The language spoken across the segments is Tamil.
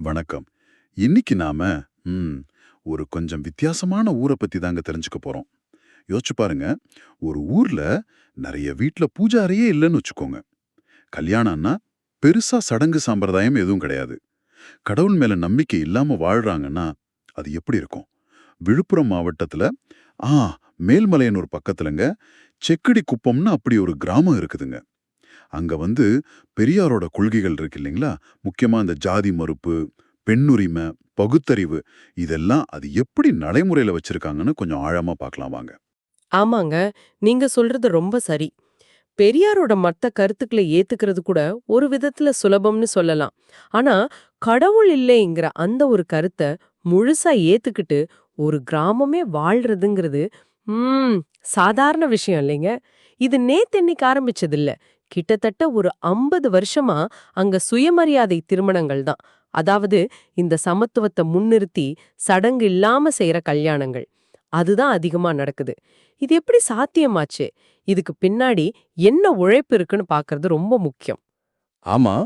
வணக்கம். இன்னைக்கு நாம ஒரு கொஞ்சம் வித்தியாசமான ஊரை பத்தி தாங்க தெரிஞ்சுக்க போறோம். யோசிச்சு பாருங்க ஒரு ஊர்ல நிறைய வீட்ல பூஜாரியே இல்லைன்னு வச்சுக்கோங்க. கல்யாணம்னா பெருசா சடங்கு சம்பிரதாயம் எதுவும் கிடையாது. கடவுள் மேல நம்பிக்கை இல்லாம வாழ்றாங்கன்னா அது எப்படி இருக்கும்? விழுப்புரம் மாவட்டத்துல ஆ மேல்மலையனூர் பக்கத்துலங்க செக்கடி குப்பம்னு அப்படி ஒரு கிராமம் இருக்குதுங்க. அங்க வந்து பெரியாரோட கொள்கைகள் இருக்கு இல்லைங்களா? முக்கியமா இந்த ஜாதி மறுப்பு பெண்ணுரிமை பகுத்தறிவு இதெல்லாம் அது எப்படி நடைமுறையில வச்சிருக்காங்கன்னு கொஞ்சம் ஆழமா பார்க்கலாம் வாங்க. ஆமாங்க. நீங்க சொல்றது ரொம்ப சரி. பெரியாரோட மத்த கருத்துக்களை ஏத்துக்கிறது கூட ஒரு விதத்துல சுலபம்னு சொல்லலாம். ஆனா கடவுள் இல்லைங்கிற அந்த ஒரு கருத்தை முழுசா ஏத்துக்கிட்டு ஒரு கிராமமே வாழ்றதுங்கிறது ம் சாதாரண விஷயம் இல்லைங்க. இது நேத்தென்னைக்கு ஆரம்பிச்சது இல்ல. கிட்டத்தட்ட ஒரு ஐம்பது வருஷமா அங்க சுயமரியாதை திருமணங்கள் தான். அதாவது இந்த சமத்துவத்தை முன்னிறுத்தி சடங்கு இல்லாம செய்யற கல்யாணங்கள். அதுதான் அதிகமா நடக்குது. இது எப்படி சாத்தியமாச்சு? இதுக்கு பின்னாடி என்ன உழைப்பு இருக்குன்னு பாக்குறது ரொம்ப முக்கியம். ஆமா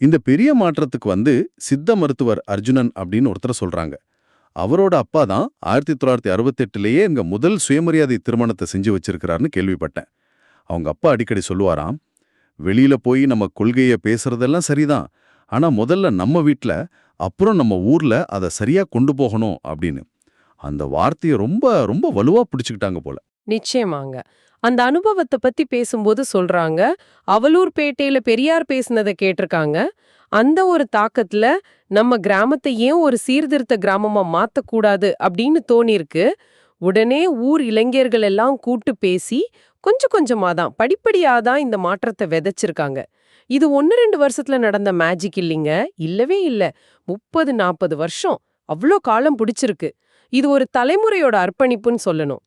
இந்த பெரிய மாற்றத்துக்கு வந்து சித்த மருத்துவர் அர்ஜுனன் அப்படின்னு ஒருத்தர் சொல்றாங்க. அவரோட அப்பா தான் ஆயிரத்தி தொள்ளாயிரத்தி அறுபத்தெட்டுலேயே இங்க முதல் சுயமரியாதை திருமணத்தை செஞ்சு வச்சிருக்கிறாருன்னு கேள்விப்பட்டேன். அவங்க அப்பா அடிக்கடி சொல்லுவாராம் வெளியில போய் நம்ம கொள்கைய பேசுறதெல்லாம் சரிதான். ஆனா முதல்ல நம்ம வீட்டில் அப்புறம் நம்ம ஊர்ல அதை சரியா கொண்டு போகணும் அப்படின்னு. அந்த வார்த்தையை ரொம்ப ரொம்ப வலுவா பிடிச்சுக்கிட்டாங்க போல. நிச்சயமாங்க. அந்த அனுபவத்தை பத்தி பேசும்போது சொல்றாங்க. அவலூர் பேட்டையில பெரியார் பேசினதை கேட்டிருக்காங்க. அந்த ஒரு தாக்கத்துல நம்ம கிராமத்தை ஏன் ஒரு சீர்திருத்த கிராமமா மாத்தக்கூடாது அப்படின்னு தோணிருக்கு உடனே ஊர் இளைஞர்கள் எல்லாம் கூட்டு பேசி கொஞ்சம் கொஞ்சமாதான் படிப்படியா தான் இந்த மாற்றத்தை விதைச்சிருக்காங்க. இது ஒன்னு ரெண்டு வருஷத்துல நடந்த மேஜிக் இல்லைங்க? இல்லவே இல்ல. முப்பது நாற்பது வருஷம். அவ்ளோ காலம் பிடிச்சிருக்கு. இது ஒரு தலைமுறையோட அர்ப்பணிப்புன்னு சொல்லணும்.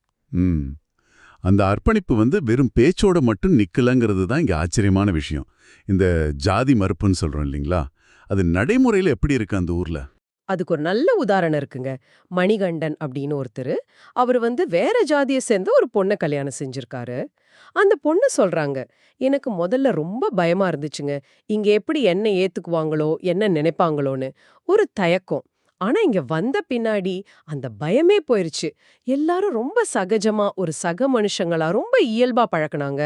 அந்த அர்ப்பணிப்பு வந்து வெறும் பேச்சோட மட்டும் நிக்கலங்கிறது தான் இங்க ஆச்சரியமான விஷயம். இந்த ஜாதி மறுப்புன்னு சொல்றோம் இல்லைங்களா? அது நடைமுறையில எப்படி இருக்கு அந்த ஊர்ல? அதுக்கு ஒரு நல்ல உதாரணம் இருக்குங்க. மணிகண்டன் அப்படின்னு ஒருத்தர் அவர் வந்து வேற ஜாதியை சேர்ந்த ஒரு பொண்ணை கல்யாணம் செஞ்சிருக்காரு. அந்த பொண்ணு சொல்றாங்க எனக்கு முதல்ல ரொம்ப பயமா இருந்துச்சுங்க. இங்க எப்படி என்ன ஏத்துக்குவாங்களோ என்ன நினைப்பாங்களோன்னு. ஒரு தயக்கம். ஆனா இங்க வந்த பின்னாடி அந்த பயமே போயிருச்சு. எல்லாரும் ரொம்ப சகஜமா ஒரு சக மனுஷங்களா ரொம்ப இயல்பா பழக்குனாங்க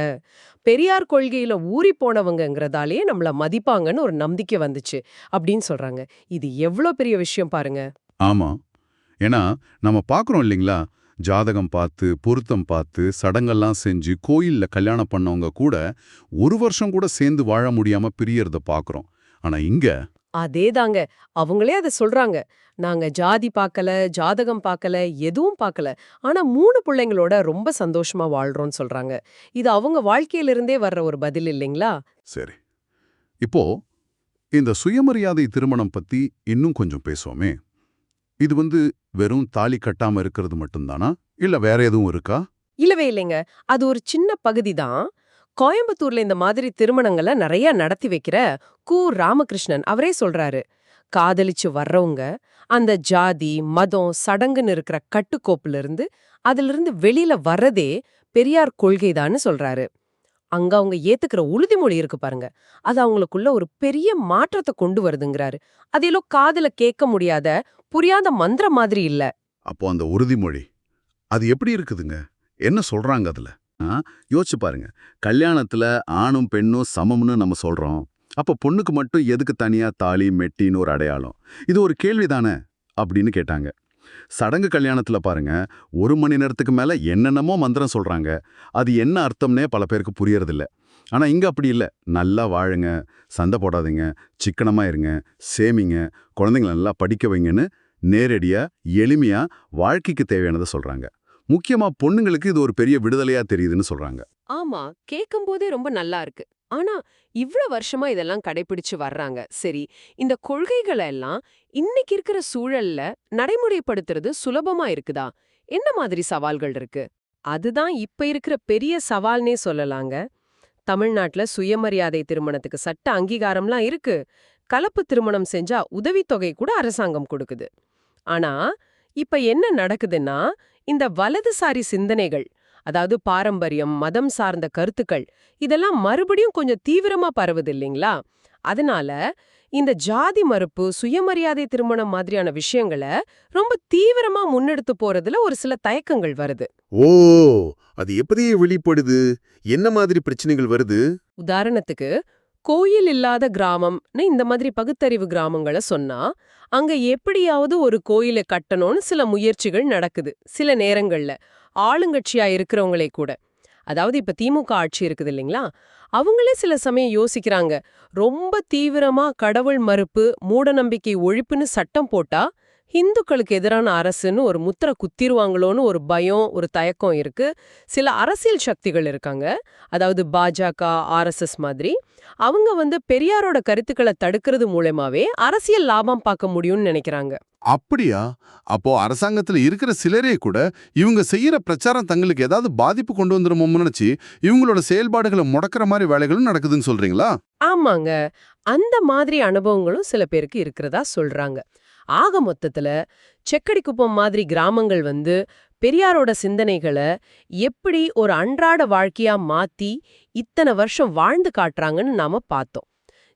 பெரியார் கொள்கையில ஊறி போனவங்கங்கிறதாலேயே நம்மள மதிப்பாங்கன்னு ஒரு நம்பிக்கை வந்துச்சு அப்படின்னு சொல்றாங்க. இது எவ்ளோ பெரிய விஷயம் பாருங்க. ஆமா. ஏன்னா நம்ம பாக்குறோம் இல்லைங்களா? ஜாதகம் பார்த்து பொருத்தம் பார்த்து சடங்கெல்லாம் செஞ்சு கோயில்ல கல்யாணம் பண்ணவங்க கூட ஒரு வருஷம் கூட சேர்ந்து வாழ முடியாம பிரியறத பார்க்குறோம் ஆனா இங்க அதேதாங்க. அவங்களே அதை சொல்றாங்க. நாங்க ஜாதி பார்க்கல ஜாதகம் பார்க்கல எதுவும் பார்க்கல ஆனா மூணு பிள்ளைங்களோட ரொம்ப சந்தோஷமா வாழ்றோம்னு சொல்றாங்க. இது அவங்க வாழ்க்கையிலிருந்தே வர்ற ஒரு பதில் இல்லைங்களா? சரி. இப்போ இந்த சுயமரியாதை திருமணம் பத்தி இன்னும் கொஞ்சம் பேசுவோமே. இது வந்து வெறும் தாலி கட்டாம இருக்கிறது மட்டும்தானா? இல்ல வேற எதுவும் இருக்கா? இல்லவே இல்லைங்க. அது ஒரு சின்ன பகுதி தான். கோயம்புத்தூர்ல இந்த மாதிரி திருமணங்களை நிறைய நடத்தி வைக்கிற கு. ராமகிருஷ்ணன் அவரே சொல்றாரு. காதலிச்சு வர்றவங்க அந்த ஜாதி மதம் சடங்குன்னு இருக்கிற கட்டுக்கோப்புல இருந்து அதுல இருந்து வெளியில வர்றதே பெரியார் கொள்கைதான்னு சொல்றாரு. அங்க அவங்க ஏத்துக்கிற உறுதிமொழி இருக்கு பாருங்க. அது அவங்களுக்குள்ள ஒரு பெரிய மாற்றத்தை கொண்டு வருதுங்கிறாரு. அதிலோ காதல காதுல கேட்க முடியாத புரியாத மந்திரம் மாதிரி இல்ல. அப்போ அந்த உறுதிமொழி அது எப்படி இருக்குதுங்க? என்ன சொல்றாங்க அதுல? யோசிச்சு பாருங்க. கல்யாணத்துல ஆணும் பெண்ணும் சமம்னு நம்ம சொல்றோம். அப்ப பொண்ணுக்கு மட்டும் எதுக்கு தனியா தாலி மெட்டின்னு ஒரு அடையாளம்? இது ஒரு கேள்விதானே? அப்படின்னு கேட்டாங்க. சடங்கு கல்யாணத்துல பாருங்க ஒரு மணி நேரத்துக்கு மேல என்னென்னமோ மந்திரம் சொல்றாங்க. அது என்ன அர்த்தம்னே பல பேருக்கு புரியறதில்ல. ஆனா இங்க அப்படி இல்ல. நல்லா வாழுங்க சண்டை போடாதீங்க சிக்கனமா இருங்க சேமிங்க குழந்தைங்களை நல்லா படிக்க வைங்கன்னு நேரடியா எளிமையா வாழ்க்கைக்கு தேவையானதை சொல்றாங்க. முக்கியமா பொண்ணுங்களுக்கு இது ஒரு பெரிய விடுதலையா தெரியுதுன்னு சொல்றாங்க. ஆமா கேட்கும் போதே ரொம்ப நல்லா இருக்கு. ஆனா இவ்வளவு வருஷமா இதெல்லாம் கடைபிடிச்சு வர்றாங்க. சரி இந்த கொள்கைகளை எல்லாம் இன்னைக்கு இருக்கிற சூழல்ல நடைமுறைப்படுத்துறது சுலபமா இருக்குதா? என்ன மாதிரி சவால்கள் இருக்கு? அதுதான் இப்ப இருக்கிற பெரிய சவால்னே சொல்லலாங்க. தமிழ்நாட்டுல சுயமரியாதை திருமணத்துக்கு சட்ட அங்கீகாரம்லாம் இருக்கு. கலப்பு திருமணம் செஞ்சா உதவித்தொகை கூட அரசாங்கம் கொடுக்குது. ஆனா இப்ப என்ன நடக்குதுன்னா இந்த வலதுசாரி சிந்தனைகள் அதாவது பாரம்பரியம் மதம் சார்ந்த கருத்துக்கள் இதெல்லாம் மறுபடியும் கொஞ்சம் தீவிரமா பரவுது இல்லைங்களா? அதனால இந்த ஜாதி மறுப்பு சுயமரியாதை திருமணம் மாதிரியான விஷயங்களை ரொம்ப தீவிரமா முன்னெடுத்து போறதுல ஒரு சில தயக்கங்கள் வருது. ஓ அது எப்படி வெளிப்படுது? என்ன மாதிரி பிரச்சனைகள் வருது? உதாரணத்துக்கு கோயில் இல்லாத கிராமம்னு இந்த மாதிரி பகுத்தறிவு கிராமங்களை சொன்னா அங்க எப்படியாவது ஒரு கோயிலை கட்டணும்னு சில முயற்சிகள் நடக்குது சில நேரங்கள்ல. ஆளுங்கட்சியா இருக்கிறவங்களே கூட. அதாவது இப்ப திமுக ஆட்சி இருக்குது இல்லைங்களா? அவங்களே சில சமயம் யோசிக்கிறாங்க ரொம்ப தீவிரமா கடவுள் மறுப்பு மூடநம்பிக்கை ஒழிப்புன்னு சட்டம் போட்டா இந்துக்களுக்கு எதிரான அரசுன்னு ஒரு முத்திரை குத்திருவாங்களோன்னு ஒரு பயம் ஒரு தயக்கம் இருக்கு. சில அரசியல் சக்திகள் இருக்காங்க. அதாவது பாஜக ஆர்எஸ்எஸ் மாதிரி. அவங்க வந்து பெரியாரோட கருத்துக்களை தடுக்கிறது மூலமாவே அரசியல் லாபம் பார்க்க முடியும்னு நினைக்கிறாங்க. அப்படியா? அப்போ அரசாங்கத்துல இருக்கிற சிலரே கூட இவங்க செய்யற பிரச்சாரம் தங்களுக்கு ஏதாவது பாதிப்பு கொண்டு வந்துருமோன்னு நினைச்சு இவங்களோட செயல்பாடுகளை முடக்கிற மாதிரி வேலைகளும் நடக்குதுன்னு சொல்றீங்களா? ஆமாங்க. அந்த மாதிரி அனுபவங்களும் சில பேருக்கு இருக்கிறதா சொல்றாங்க. ஆக மொத்தத்துல செக்கடிக்குப்பம் மாதிரி கிராமங்கள் வந்து பெரியாரோட சிந்தனைகளை எப்படி ஒரு அன்றாட வாழ்க்கையா மாத்தி இத்தனை வருஷம் வாழ்ந்து காட்டுறாங்கன்னு நாம பார்த்தோம்.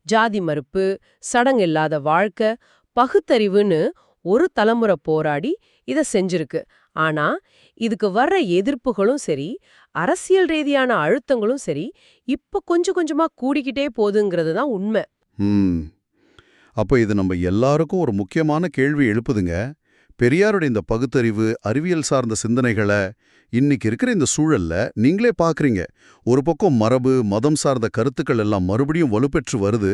ஜாதி மறுப்பு சடங்கு இல்லாத வாழ்க்கை பகுத்தறிவுன்னு ஒரு தலைமுறை போராடி இத செஞ்சிருக்கு. ஆனா இதுக்கு வர்ற எதிர்ப்புகளும் சரி அரசியல் ரீதியான அழுத்தங்களும் சரி இப்ப கொஞ்சம் கொஞ்சமா கூடிக்கிட்டே போகுதுங்கிறது தான் உண்மை. அப்போ இது நம்ம எல்லாருக்கும் ஒரு முக்கியமான கேள்வி எழுப்புதுங்க. பெரியாருடைய இந்த பகுத்தறிவு அறிவியல் சார்ந்த சிந்தனைகளை இன்னைக்கு இருக்கிற இந்த சூழல்ல நீங்களே பார்க்குறீங்க ஒரு பக்கம் மரபு மதம் சார்ந்த கருத்துக்கள் எல்லாம் மறுபடியும் வலுப்பெற்று வருது.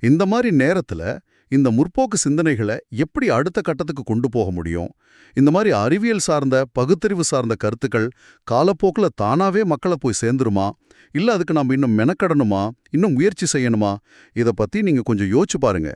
இந்த மாதிரி நேரத்துல இந்த முற்போக்கு சிந்தனைகளை எப்படி அடுத்த கட்டத்துக்கு கொண்டு போக முடியும்? இந்த மாதிரி அறிவியல் சார்ந்த பகுத்தறிவு சார்ந்த கருத்துக்கள் காலப்போக்குல தானாவே மக்களை போய் சேர்ந்துருமா? இல்ல அதுக்கு நாம இன்னும் மெனக்கடணுமா? இன்னும் முயற்சி செய்யணுமா? இத பத்தி நீங்க கொஞ்சம் யோசிச்சு பாருங்க.